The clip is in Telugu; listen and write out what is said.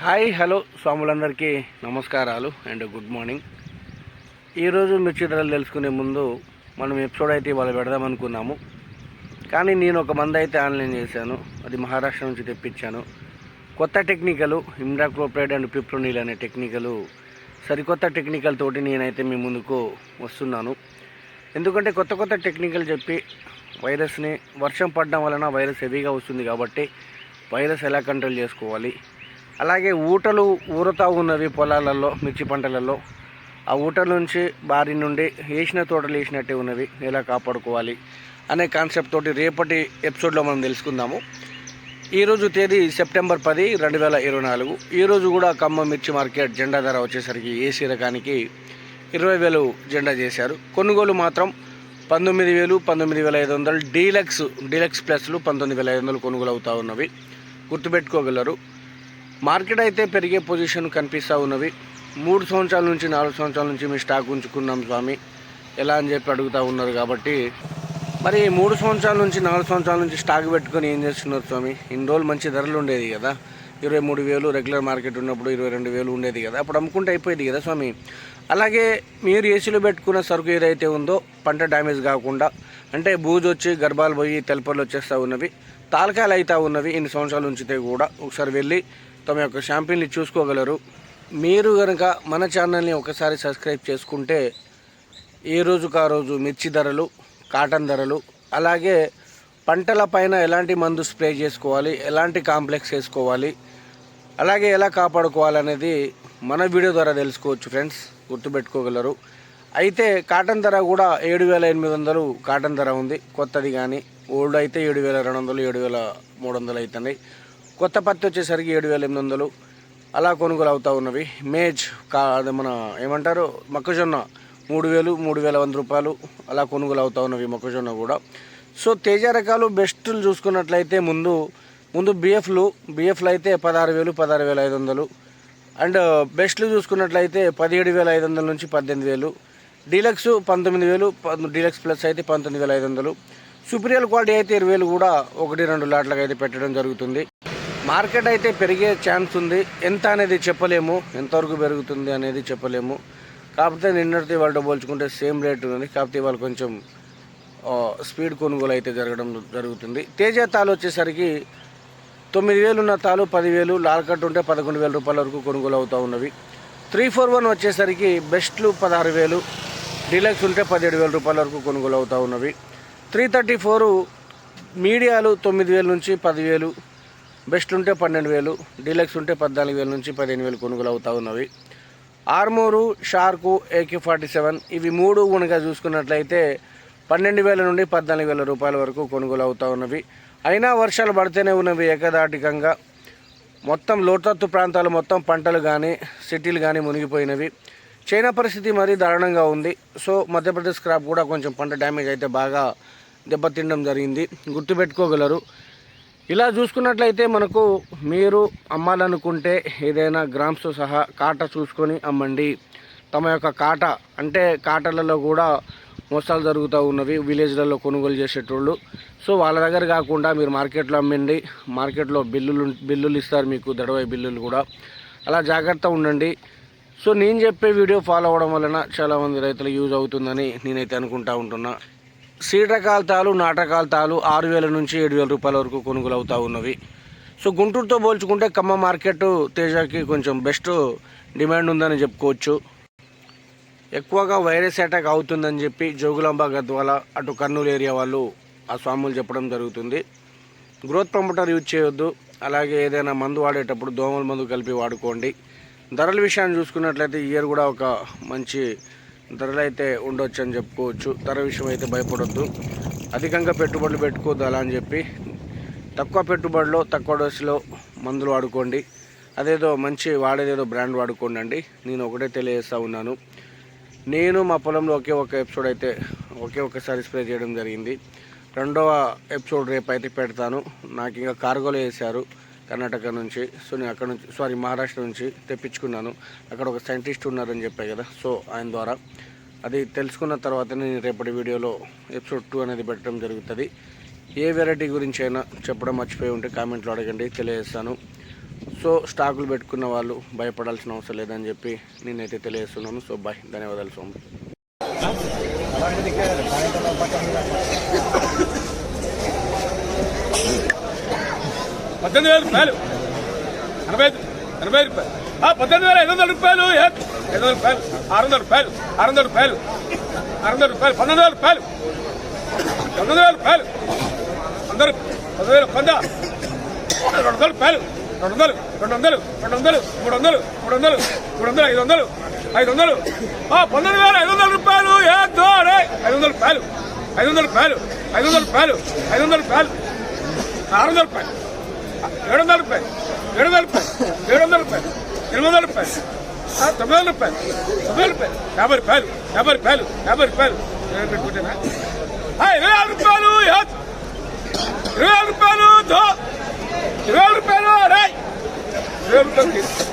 హాయ్ హలో స్వాములందరికీ నమస్కారాలు అండ్ గుడ్ మార్నింగ్. ఈరోజు మిర్చి ధరలు తెలుసుకునే ముందు మనం ఎపిసోడ్ అయితే ఇవాళ పెడదాం అనుకున్నాము. కానీ నేను ఒక మంది అయితే ఆన్లైన్ చేశాను. అది మహారాష్ట్ర నుంచి తెప్పించాను. కొత్త టెక్నికలు ఇమ్రాక్లోప్రైడ్ అండ్ పిప్రోనీల్ అనే టెక్నికలు సరికొత్త టెక్నికల్ తోటి నేనైతే మీ ముందుకు వస్తున్నాను. ఎందుకంటే కొత్త కొత్త టెక్నికల్ చెప్పి వైరస్ని వర్షం పడడం వలన వైరస్ హెవీగా వస్తుంది కాబట్టి వైరస్ ఎలా కంట్రోల్ చేసుకోవాలి అలాగే ఊటలు ఊరతా ఉన్నవి పొలాలలో మిర్చి పంటలలో. ఆ ఊటల నుంచి బారి నుండి వేసిన తోటలు వేసినట్టే ఉన్నవి. ఎలా కాపాడుకోవాలి అనే కాన్సెప్ట్ తోటి రేపటి ఎపిసోడ్లో మనం తెలుసుకుందాము. ఈరోజు తేదీ సెప్టెంబర్ పది రెండు వేల ఇరవై నాలుగు. ఈరోజు కూడా ఖమ్మం మిర్చి మార్కెట్ జెండా ధర వచ్చేసరికి ఏసీ రకానికి ఇరవై వేలు జెండా చేశారు. కొనుగోలు మాత్రం పంతొమ్మిది వేలు పంతొమ్మిది వేల ఐదు వందలు. డీలక్స్ డీలక్స్ ప్లస్లు పంతొమ్మిది వేల ఐదు వందలు కొనుగోలు అవుతూ ఉన్నవి. గుర్తుపెట్టుకోగలరు. మార్కెట్ అయితే పెరిగే పొజిషన్ కనిపిస్తూ ఉన్నవి మూడు సంవత్సరాల నుంచి నాలుగు సంవత్సరాల నుంచి మీ స్టాక్ ఉంచుకున్నాం స్వామి. ఎలా అని చెప్పి అడుగుతూ ఉన్నారు కాబట్టి. మరి మూడు సంవత్సరాల నుంచి నాలుగు సంవత్సరాల నుంచి స్టాక్ పెట్టుకొని ఏం చేస్తున్నారు స్వామి? ఇన్ని రోజులు మంచి ధరలు ఉండేది కదా. ఇరవై మూడు వేలు రెగ్యులర్ మార్కెట్ ఉన్నప్పుడు ఇరవై రెండు వేలు ఉండేది కదా. అప్పుడు అమ్ముకుంటే అయిపోయేది కదా స్వామి. అలాగే మీరు ఏసీలో పెట్టుకున్న సరుకు ఏదైతే ఉందో పంట డ్యామేజ్ కాకుండా అంటే బూజు వచ్చి గర్భాలు పోయి తెలపలు వచ్చేస్తూ ఉన్నవి తాలకాయలు అవుతూ ఉన్నవి ఇన్ని సంవత్సరాలు ఉంచితే కూడా ఒకసారి వెళ్ళి తమ యొక్క షాంపిల్ని చూసుకోగలరు. మీరు కనుక మన ఛానల్ని ఒకసారి సబ్స్క్రైబ్ చేసుకుంటే ఏ రోజుకు ఆ రోజు మిర్చి ధరలు కాటన్ ధరలు అలాగే పంటల పైన ఎలాంటి మందు స్ప్రే చేసుకోవాలి ఎలాంటి కాంప్లెక్స్ వేసుకోవాలి అలాగే ఎలా కాపాడుకోవాలనేది మన వీడియో ద్వారా తెలుసుకోవచ్చు ఫ్రెండ్స్ గుర్తుపెట్టుకోగలరు. అయితే కాటన్ ధర కూడా ఏడు వేల ఎనిమిది వందలు కాటన్ ధర ఉంది. కొత్తది కానీ ఓల్డ్ అయితే ఏడు వేల రెండు వందలు ఏడు వేల మూడు వందలు అవుతున్నాయి. కొత్త పత్తి వచ్చేసరికి ఏడు వేల ఎనిమిది వందలు. అలా కొనుగోలు అవుతూ ఉన్నవి. మేజ్ కా అది మన ఏమంటారు? మొక్కజొన్న మూడు వేలు మూడు వేల వంద రూపాయలు. అలా కొనుగోలు అవుతూ ఉన్నవి మొక్కజొన్న కూడా. సో తేజ రకాలు బెస్ట్లు చూసుకున్నట్లయితే ముందు ముందు బిఎఫ్లు బిఎఫ్లు అయితే పదహారు వేలు పదహారు వేల ఐదు వందలు. అండ్ బెస్ట్లు చూసుకున్నట్లయితే పదిహేడు వేల ఐదు వందల నుంచి పద్దెనిమిది వేలు. డీలక్స్ పంతొమ్మిది వేలు డీలక్స్ ప్లస్ అయితే పంతొమ్మిది వేల ఐదు వందలు. సుపీరియర్ క్వాలిటీ అయితే ఇరవై వేలు కూడా ఒకటి రెండు లాట్లకు అయితే పెట్టడం జరుగుతుంది. మార్కెట్ అయితే పెరిగే ఛాన్స్ ఉంది. ఎంత అనేది చెప్పలేము. ఎంతవరకు పెరుగుతుంది అనేది చెప్పలేము. కాకపోతే నిన్నటితో వాళ్ళతో పోల్చుకుంటే సేమ్ రేట్ ఉంది. కాకపోతే వాళ్ళు కొంచెం స్పీడ్ కొనుగోలు అయితే జరగడం జరుగుతుంది. తేజ తాలు వచ్చేసరికి తొమ్మిది వేలు ఉన్న తాలు పదివేలు లాల్కట్ ఉంటే పదకొండు వేల రూపాయల వరకు కొనుగోలు అవుతూ ఉన్నవి. త్రీ ఫోర్ వన్ వచ్చేసరికి బెస్ట్లు పదహారు వేలు డీలక్స్ ఉంటే పదిహేడు వేల రూపాయల వరకు కొనుగోలు అవుతూ ఉన్నవి. త్రీ థర్టీ ఫోరు మీడియాలు తొమ్మిది వేల నుంచి పదివేలు బెస్ట్ ఉంటే పన్నెండు వేలు డీలక్స్ ఉంటే పద్నాలుగు వేల నుంచి పదిహేను వేలు కొనుగోలు అవుతూ ఉన్నవి. Armour shark AK forty seven ఇవి మూడు కనుక చూసుకున్నట్లయితే పన్నెండు వేల నుండి పద్నాలుగు వేల రూపాయల వరకు కొనుగోలు అవుతూ ఉన్నవి. అయినా వర్షాలు పడితేనే ఉన్నవి ఏకదాటికంగా. మొత్తం లోతత్తు ప్రాంతాలు మొత్తం పంటలు కానీ సిటీలు కానీ మునిగిపోయినవి. చైనా పరిస్థితి మరీ దారుణంగా ఉంది. సో మధ్యప్రదేశ్ క్రాప్ కూడా కొంచెం పంట డ్యామేజ్ అయితే బాగా దెబ్బతినడం జరిగింది. గుర్తుపెట్టుకోగలరు. ఇలా చూసుకున్నట్లయితే మనకు మీరు అమ్మాలనుకుంటే ఏదైనా గ్రామ్స్తో సహా కాట చూసుకొని అమ్మండి. తమ యొక్క కాట అంటే కాటలలో కూడా మోసాలు జరుగుతూ ఉన్నవి విలేజ్లలో కొనుగోలు చేసేటోళ్ళు. సో వాళ్ళ దగ్గర కాకుండా మీరు మార్కెట్లో అమ్మండి. మార్కెట్లో బిల్లులు బిల్లులు ఇస్తారు మీకు దడవై బిల్లులు కూడా. అలా జాగ్రత్త ఉండండి. సో నేను చెప్పే వీడియో ఫాలో అవ్వడం వలన చాలామంది రైతులు యూజ్ అవుతుందని నేనైతే అనుకుంటా ఉంటున్నా. సీడ్ నాటకాల్తాలు తాలు నాటకాల తాలు ఆరు వేల నుంచి ఏడు వేల రూపాయల వరకు కొనుగోలు అవుతూ ఉన్నవి. సో గుంటూరుతో పోల్చుకుంటే ఖమ్మం మార్కెట్ తేజాకి కొంచెం బెస్ట్ డిమాండ్ ఉందని చెప్పుకోవచ్చు. ఎక్కువగా వైరస్ అటాక్ అవుతుందని చెప్పి జోగులాంబ గద్వాల అటు కర్నూలు ఏరియా వాళ్ళు ఆ స్వాములు చెప్పడం జరుగుతుంది. గ్రోత్ ప్రమోటర్ యూజ్ చేయొద్దు అలాగే ఏదైనా మందు వాడేటప్పుడు దోమల మందు కలిపి వాడుకోండి. ధరల విషయాన్ని చూసుకున్నట్లయితే ఇయర్ కూడా ఒక మంచి ధరలు అయితే ఉండొచ్చు అని చెప్పుకోవచ్చు. ధర విషయం అయితే భయపడొద్దు. అధికంగా పెట్టుబడులు పెట్టుకోవద్దు అలా అని చెప్పి తక్కువ పెట్టుబడిలో తక్కువ డోసులో మందులు వాడుకోండి. అదేదో మంచి వాడేదేదో బ్రాండ్ వాడుకోండి అండి నేను ఒకటే తెలియజేస్తా ఉన్నాను. నేను మా పొలంలో ఒకే ఒక ఎపిసోడ్ అయితే ఒకే ఒకసారి స్ప్రే చేయడం జరిగింది. రెండవ ఎపిసోడ్ రేపు అయితే పెడతాను. నాకు ఇంకా కార్గోలు వేశారు. కర్ణాటక నుంచి సో నేను అక్కడ నుంచి సారీ మహారాష్ట్ర నుంచి తెప్పించుకున్నాను. అక్కడ ఒక సైంటిస్ట్ ఉన్నారని చెప్పాయి కదా సో ఆయన ద్వారా. అది తెలుసుకున్న తర్వాత నేను రేపటి వీడియోలో ఎపిసోడ్ టూ అనేది పెట్టడం జరుగుతుంది. ఏ వెరైటీ గురించి అయినా చెప్పడం మర్చిపోయి ఉంటే కామెంట్లో అడగండి తెలియజేస్తాను. సో స్టాకులు పెట్టుకున్న వాళ్ళు భయపడాల్సిన అవసరం లేదని చెప్పి నేనైతే తెలియజేస్తున్నాను. సో బాయ్ ధన్యవాదాలు సోము పద్దెనిమిది వేల రూపాయలు ఎనభై ఐదు ఎనభై రూపాయలు ఆ, పద్దెనిమిది వేల ఐదు వందల రూపాయలు ఐదు వందల రూపాయలు ఆరు వందల రూపాయలు ఆరు వందల రూపాయలు ఆరు వందల రూపాయలు పన్నెండు వేల రూపాయలు పంతొమ్మిది వేల రూపాయలు అందరూ పదివేలు వేల రెండు వందల రూపాయలు రెండు వందలు రెండు వందలు రెండు వందలు మూడు వందలు మూడు వందలు మూడు వందలు ఐదు వందలు ఐదు వందలు ఆ, పన్నెండు వేల ఐదు వందల రూపాయలు ఏ ఐదు వందల రూపాయలు ఐదు వందల రూపాయలు ఐదు వందల రూపాయలు ఐదు వందల రూపాయలు ఆరు వందల రూపాయలు ఏడు వందల రూపాయలు. ఏడు వందల రూపాయలు. ఏడు వందల రూపాయలు. ఎనిమిది వందల రూపాయలు. ఆ, తొమ్మిది వందల రూపాయలు. తొమ్మిది రూపాయలు. యాభై రూపాయలు. యాభై రూపాయలు. యాభై రూపాయలు. పెట్టుకుంటేనా ఇరవై ఆరు రూపాయలు ఇరవై ఆరు రూపాయలు ఇరవై ఆరు రూపాయలు రాయ్. ఇరవై రూపాయలు